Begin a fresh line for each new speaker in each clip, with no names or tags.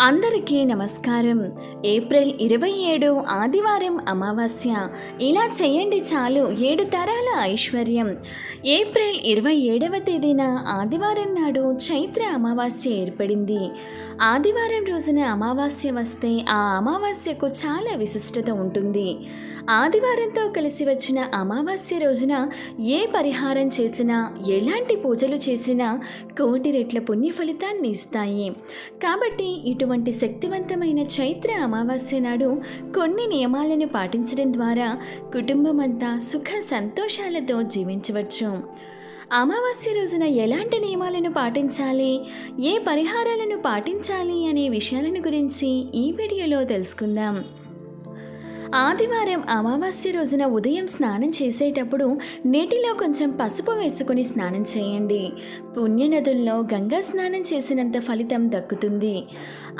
అందరికీ నమస్కారం. ఏప్రిల్ ఇరవై ఏడు ఆదివారం అమావాస్య. ఇలా చేయండి చాలు. ఏడు తరాల ఐశ్వర్యం. ఏప్రిల్ ఇరవై ఏడవ తేదీన ఆదివారం నాడు చైత్ర అమావాస్య ఏర్పడింది. ఆదివారం రోజున అమావాస్య వస్తే ఆ అమావాస్యకు చాలా విశిష్టత ఉంటుంది. ఆదివారంతో కలిసి వచ్చిన అమావాస్య రోజున ఏ పరిహారం చేసినా ఎలాంటి పూజలు చేసినా కోటి రెట్ల పుణ్య ఫలితాన్ని ఇస్తాయి. కాబట్టి ఇటువంటి శక్తివంతమైన చైత్ర అమావాస్య నాడు కొన్ని నియమాలను పాటించడం ద్వారా కుటుంబం అంతా సుఖ సంతోషాలతో జీవించవచ్చు. అమావాస్య రోజున ఎలాంటి నియమాలను పాటించాలి? ఏ పరిహారాలను పాటించాలి అనే విషయాలను గురించి ఈ వీడియోలో తెలుసుకుందాం. ఆదివారం అమావాస్య రోజున ఉదయం స్నానం చేసేటప్పుడు నీటిలో కొంచెం పసుపు వేసుకుని స్నానం చేయండి. పుణ్యనదుల్లో గంగా స్నానం చేసినంత ఫలితం దక్కుతుంది.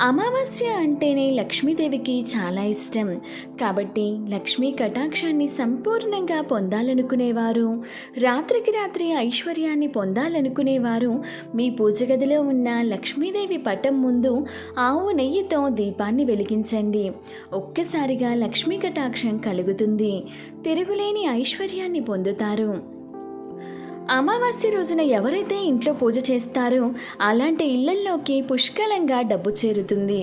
అమావాస్య అంటేనే లక్ష్మీదేవికి చాలా ఇష్టం. కాబట్టి లక్ష్మీ కటాక్షాన్ని సంపూర్ణంగా పొందాలనుకునేవారు. రాత్రికి రాత్రి ఐశ్వర్యాన్ని పొందాలనుకునేవారు. మీ పూజ గదిలో ఉన్న లక్ష్మీదేవి పటం ముందు ఆవు నెయ్యితో దీపాన్ని వెలిగించండి. ఒక్కసారిగా లక్ష్మీ కటాక్షం కలుగుతుంది. తిరుగులేని ఐశ్వర్యాన్ని పొందుతారు. అమావాస్య రోజున ఎవరైతే ఇంట్లో పూజ చేస్తారో అలాంటి ఇళ్ళల్లోకి పుష్కలంగా డబ్బు చేరుతుంది.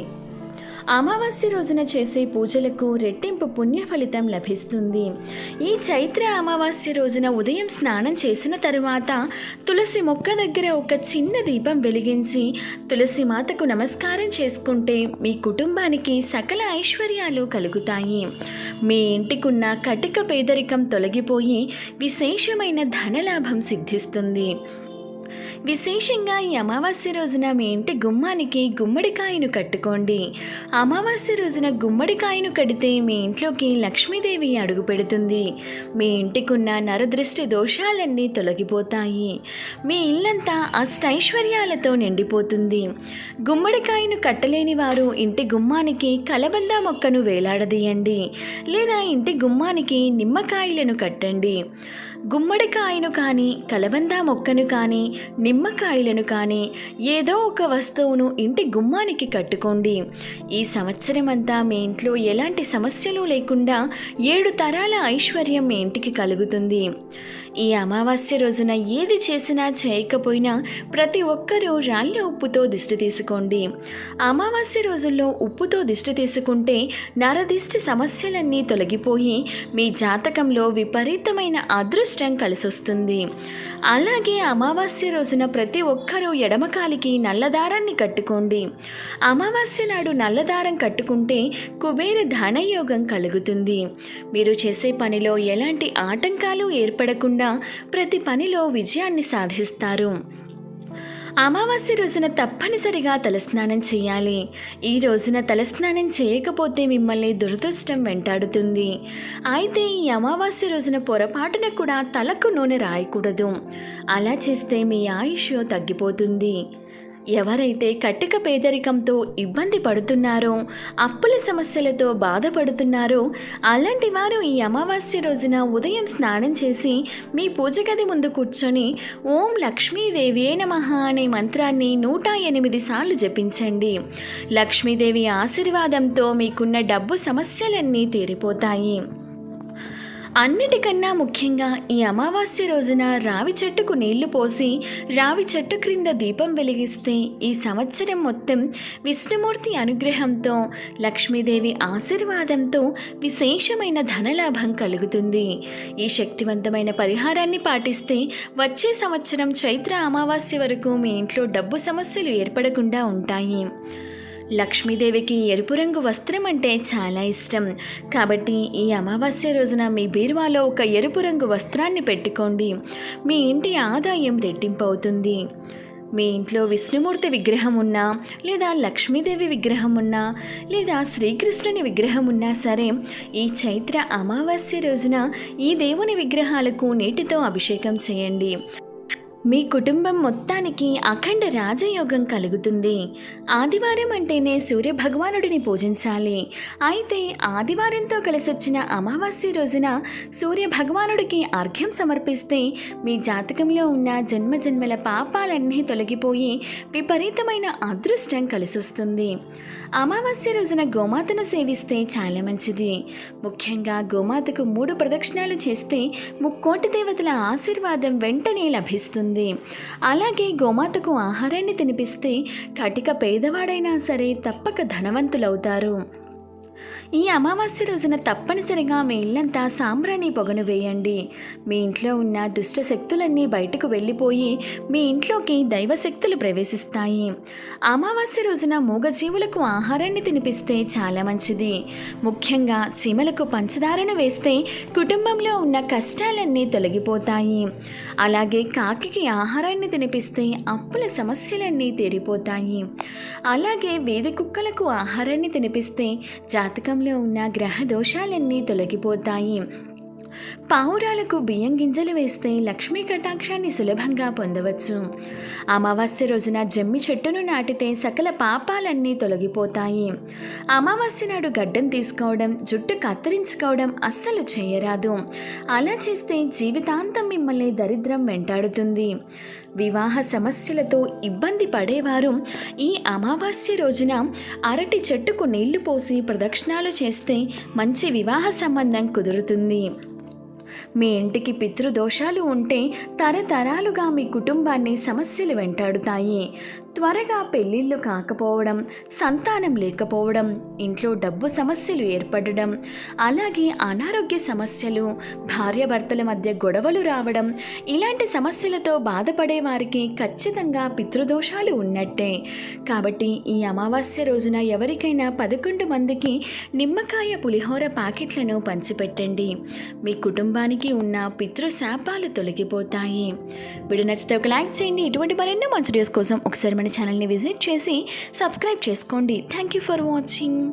అమావాస్య రోజున చేసే పూజలకు రెట్టింపు పుణ్య ఫలితం లభిస్తుంది. ఈ చైత్ర అమావాస్య రోజున ఉదయం స్నానం చేసిన తరువాత తులసి మొక్క దగ్గర ఒక చిన్న దీపం వెలిగించి తులసి మాతకు నమస్కారం చేసుకుంటే మీ కుటుంబానికి సకల ఐశ్వర్యాలు కలుగుతాయి. మీ ఇంటికున్న కటిక పేదరికం తొలగిపోయి విశేషమైన ధనలాభం సిద్ధిస్తుంది. విశేషంగా ఈ అమావాస్య రోజున మీ ఇంటి గుమ్మానికి గుమ్మడికాయను కట్టుకోండి. అమావాస్య రోజున గుమ్మడికాయను కడితే మీ ఇంట్లోకి లక్ష్మీదేవి అడుగు పెడుతుంది. మీ ఇంటికున్న నరదృష్టి దోషాలన్నీ తొలగిపోతాయి. మీ ఇల్లంతా అష్టైశ్వర్యాలతో నిండిపోతుంది. గుమ్మడికాయను కట్టలేని వారు ఇంటి గుమ్మానికి కలబంద మొక్కను వేలాడదీయండి. లేదా ఇంటి గుమ్మానికి నిమ్మకాయలను కట్టండి. గుమ్మడికాయను కానీ కలబంద మొక్కను కానీ నిమ్మకాయలను కానీ ఏదో ఒక వస్తువును ఇంటి గుమ్మానికి కట్టుకోండి. ఈ సంవత్సరం అంతా మీ ఇంట్లో ఎలాంటి సమస్యలు లేకుండా ఏడు తరాల ఐశ్వర్యం మీ ఇంటికి కలుగుతుంది. ఈ అమావాస్య రోజున ఏది చేసినా చేయకపోయినా ప్రతి ఒక్కరూ రాళ్ళ ఉప్పుతో దిష్టి తీసుకోండి. అమావాస్య రోజుల్లో ఉప్పుతో దిష్టి తీసుకుంటే నరదిష్టి సమస్యలన్నీ తొలగిపోయి మీ జాతకంలో విపరీతమైన అదృష్టం కలిసొస్తుంది. అలాగే అమావాస్య రోజున ప్రతి ఒక్కరూ ఎడమకాలికి నల్లదారాన్ని కట్టుకోండి. అమావాస్య నాడు నల్లదారం కట్టుకుంటే కుబేర ధనయోగం కలుగుతుంది. మీరు చేసే పనిలో ఎలాంటి ఆటంకాలు ఏర్పడకుండా ప్రతి పనిలో విజయాన్ని సాధిస్తారు. అమావాస్య రోజున తప్పనిసరిగా తలస్నానం చేయాలి. ఈ రోజున తలస్నానం చేయకపోతే మిమ్మల్ని దురదృష్టం వెంటాడుతుంది. అయితే ఈ అమావాస్య రోజున పొరపాటున కూడా తలకు నూనె రాయకూడదు. అలా చేస్తే మీ ఆయుష్ తగ్గిపోతుంది. ఎవరైతే కట్టిక పేదరికంతో ఇబ్బంది పడుతున్నారో అప్పుల సమస్యలతో బాధపడుతున్నారో అలాంటి వారు ఈ అమావాస్య రోజున ఉదయం స్నానం చేసి మీ పూజ గది ముందు కూర్చొని ఓం లక్ష్మీదేవి నమః అనే మంత్రాన్ని నూట ఎనిమిది సార్లు జపించండి. లక్ష్మీదేవి ఆశీర్వాదంతో మీకున్న డబ్బు సమస్యలన్నీ తీరిపోతాయి. అన్నిటికన్నా ముఖ్యంగా ఈ అమావాస్య రోజున రావి చెట్టుకు నీళ్ళు పోసి రావి చెట్టు క్రింద దీపం వెలిగిస్తే ఈ సంవత్సరం మొత్తం విష్ణుమూర్తి అనుగ్రహంతో లక్ష్మీదేవి ఆశీర్వాదంతో విశేషమైన ధనలాభం కలుగుతుంది. ఈ శక్తివంతమైన పరిహారాన్ని పాటిస్తే వచ్చే సంవత్సరం చైత్ర అమావాస్య వరకు మీ ఇంట్లో డబ్బు సమస్యలు ఏర్పడకుండా ఉంటాయి. లక్ష్మీదేవికి ఎరుపు రంగు వస్త్రం అంటే చాలా ఇష్టం. కాబట్టి ఈ అమావాస్య రోజున మీ బీరువాలో ఒక ఎరుపు రంగు వస్త్రాన్ని పెట్టుకోండి. మీ ఇంటి ఆదాయం రెట్టింపు అవుతుంది మీ ఇంట్లో విష్ణుమూర్తి విగ్రహం ఉన్నా లేదా లక్ష్మీదేవి విగ్రహం ఉన్నా లేదా శ్రీకృష్ణుని విగ్రహం ఉన్నా సరే ఈ చైత్ర అమావాస్య రోజున ఈ దేవుని విగ్రహాలకు నీటితో అభిషేకం చేయండి. మీ కుటుంబం మొత్తానికి అఖండ రాజయోగం కలుగుతుంది. ఆదివారం అంటేనే సూర్య భగవానుడిని పూజించాలి. అయితే ఆదివారంతో కలిసొచ్చిన అమావాస్య రోజున సూర్య భగవానుడికి అర్ఘ్యం సమర్పిస్తే మీ జాతకంలో ఉన్న జన్మజన్మల పాపాలన్నీ తొలగిపోయి విపరీతమైన అదృష్టం కలిసొస్తుంది. అమావాస్య రోజున గోమాతను సేవిస్తే చాలా మంచిది. ముఖ్యంగా గోమాతకు మూడు ప్రదక్షిణాలు చేస్తే ముక్కోటి దేవతల ఆశీర్వాదం వెంటనే లభిస్తుంది. అలాగే గోమాతకు ఆహారాన్ని తినిపిస్తే కటిక పేదవాడైనా సరే తప్పక ధనవంతులవుతారు. ఈ అమావాస్య రోజున తప్పనిసరిగా మీ ఇల్లంతా సాంబ్రాణి పొగను వేయండి. మీ ఇంట్లో ఉన్న దుష్ట శక్తులన్నీ బయటకు వెళ్ళిపోయి మీ ఇంట్లోకి దైవశక్తులు ప్రవేశిస్తాయి. అమావాస్య రోజున మూగజీవులకు ఆహారాన్ని తినిపిస్తే చాలా మంచిది. ముఖ్యంగా చీమలకు పంచదారను వేస్తే కుటుంబంలో ఉన్న కష్టాలన్నీ తొలగిపోతాయి. అలాగే కాకికి ఆహారాన్ని తినిపిస్తే అప్పుల సమస్యలన్నీ తీరిపోతాయి. అలాగే వేది కుక్కలకు ఆహారాన్ని తినిపిస్తే జాతకంలో ఉన్న గ్రహ దోషాలన్నీ తొలగిపోతాయి. పావురాలకు బియ్యం గింజలు వేస్తే లక్ష్మీ కటాక్షాన్ని సులభంగా పొందవచ్చు. అమావాస్య రోజున జమ్మి చెట్టును నాటితే సకల పాపాలన్నీ తొలగిపోతాయి. అమావాస్య నాడు గడ్డం తీసుకోవడం జుట్టు కత్తిరించుకోవడం అస్సలు చేయరాదు. అలా చేస్తే జీవితాంతం మిమ్మల్ని దరిద్రం వెంటాడుతుంది. వివాహ సమస్యలతో ఇబ్బంది పడేవారు ఈ అమావాస్య రోజున అరటి చెట్టుకు నీళ్ళు పోసి ప్రదక్షిణాలు చేస్తే మంచి వివాహ సంబంధం కుదురుతుంది. మీ ఇంటికి పితృదోషాలు ఉంటే తరతరాలుగా మీ కుటుంబాన్ని సమస్యలు వెంటాడుతాయి. త్వరగా పెళ్ళిళ్ళు కాకపోవడం సంతానం లేకపోవడం ఇంట్లో డబ్బు సమస్యలు ఏర్పడడం అలాగే అనారోగ్య సమస్యలు భార్యాభర్తల మధ్య గొడవలు రావడం ఇలాంటి సమస్యలతో బాధపడే వారికి ఖచ్చితంగా పితృదోషాలు ఉన్నట్టే. కాబట్టి ఈ అమావాస్య రోజున ఎవరికైనా పదకొండు మందికి నిమ్మకాయ పులిహోర ప్యాకెట్లను పంచిపెట్టండి. మీ కుటుంబానికి ఉన్న పితృశాపాలు తొలగిపోతాయి. వీడియో నచ్చితే ఒక లైక్ చేయండి. ఇటువంటి మరెన్నో మంచి వీడియోస్ కోసం ఒకసారి మన ఛానల్ని విజిట్ చేసి సబ్స్క్రైబ్ చేసుకోండి. Thank you for watching